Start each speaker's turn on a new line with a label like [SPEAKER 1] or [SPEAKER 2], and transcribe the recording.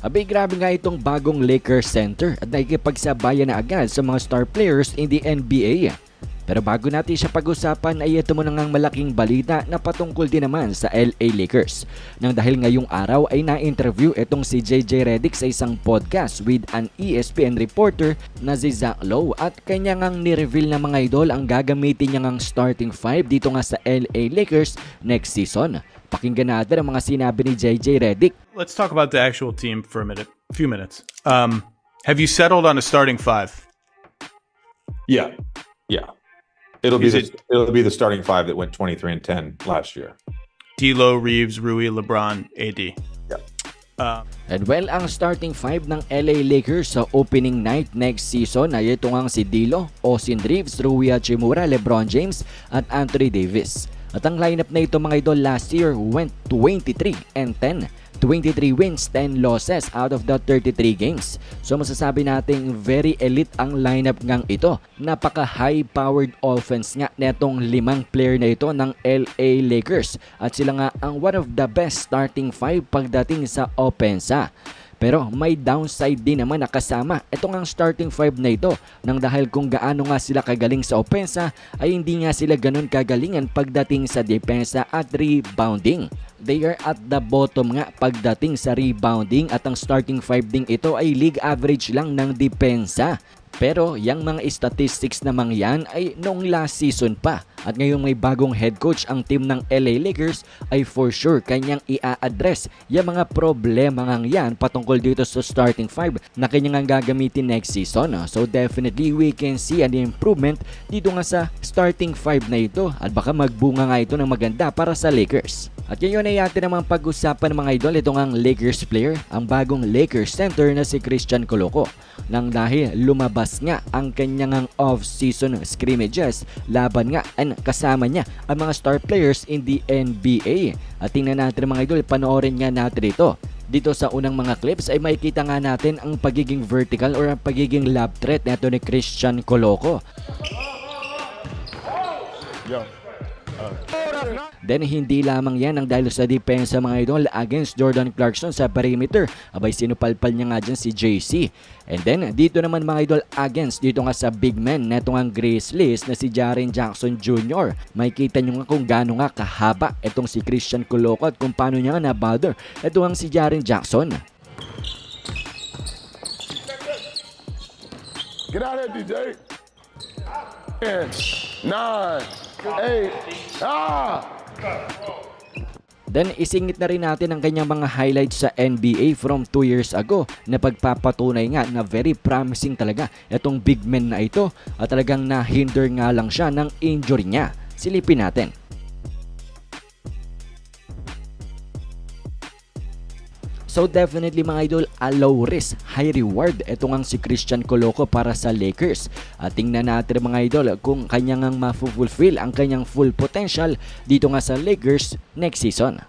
[SPEAKER 1] Abay grabe nga itong bagong Lakers Center at nakikipagsabayan na agad sa mga star players in the NBA. Pero bago natin siya pag-usapan ay ito mo na ngang malaking balita na patungkol din naman sa LA Lakers. Nang dahil ngayong araw ay na-interview itong si JJ Redick sa isang podcast with an ESPN reporter na si Zach Lowe at kanya ngang ni-reveal na mga idol ang gagamitin niya ngang starting five dito nga sa LA Lakers next season. Pakinggan natin ang mga sinabi ni JJ Redick.
[SPEAKER 2] Let's talk about the actual team for a minute, a few minutes. Um, have you settled on a starting five?
[SPEAKER 3] Yeah, yeah. It'll be
[SPEAKER 2] Is
[SPEAKER 3] the,
[SPEAKER 2] it-
[SPEAKER 3] it'll be the starting five that went 23 and 10 last year.
[SPEAKER 2] D'Lo, Reeves, Rui, LeBron, AD.
[SPEAKER 3] Yeah.
[SPEAKER 2] Uh,
[SPEAKER 1] And well, ang starting five ng LA Lakers sa opening night next season ay ito ngang si Dilo, Austin Reeves, Rui Hachimura, LeBron James at Anthony Davis. At ang lineup na ito mga idol last year went 23 and 10. 23 wins, 10 losses out of the 33 games. So masasabi nating very elite ang lineup ngang ito. Napaka high powered offense nga netong limang player na ito ng LA Lakers at sila nga ang one of the best starting five pagdating sa opensa. Pero may downside din naman na kasama itong ang starting five na ito nang dahil kung gaano nga sila kagaling sa opensa ay hindi nga sila ganun kagalingan pagdating sa depensa at rebounding. They are at the bottom nga pagdating sa rebounding at ang starting five ding ito ay league average lang ng depensa. Pero yung mga statistics namang yan ay noong last season pa. At ngayong may bagong head coach ang team ng LA Lakers ay for sure kanyang i-address yung mga problema ngang yan patungkol dito sa starting five na kanyang ang gagamitin next season. ah. So definitely we can see an improvement dito nga sa starting five na ito at baka magbunga nga ito ng maganda para sa Lakers. At ngayon ay atin namang pag-usapan mga idol itong ang Lakers player, ang bagong Lakers center na si Christian Coloco. Nang dahil lumabas nga ang kanyang ang off-season scrimmages laban nga and kasama niya ang mga star players in the NBA. At tingnan natin mga idol, panoorin nga natin ito. Dito sa unang mga clips ay makikita nga natin ang pagiging vertical or ang pagiging lab threat neto ni Christian Coloco. Then hindi lamang yan ang dahil sa depensa mga idol against Jordan Clarkson sa perimeter. Abay sinupalpal niya nga dyan si JC. And then dito naman mga idol against dito nga sa big man neto nga Grizzlies na si Jaren Jackson Jr. Makikita nyo nga kung gaano nga kahaba itong si Christian Coloco at kung paano niya nga na-bother. Ito ang si Jaren Jackson.
[SPEAKER 4] Get out of here, DJ. Ten, nine, eight, ah!
[SPEAKER 1] Then isingit na rin natin ang kanyang mga highlights sa NBA from 2 years ago na pagpapatunay nga na very promising talaga itong big man na ito at talagang na-hinder nga lang siya ng injury niya. Silipin natin. So definitely mga idol, a low risk, high reward. Ito nga si Christian Coloco para sa Lakers. At tingnan natin mga idol kung kanya nga ma-fulfill ang kanyang full potential dito nga sa Lakers next season.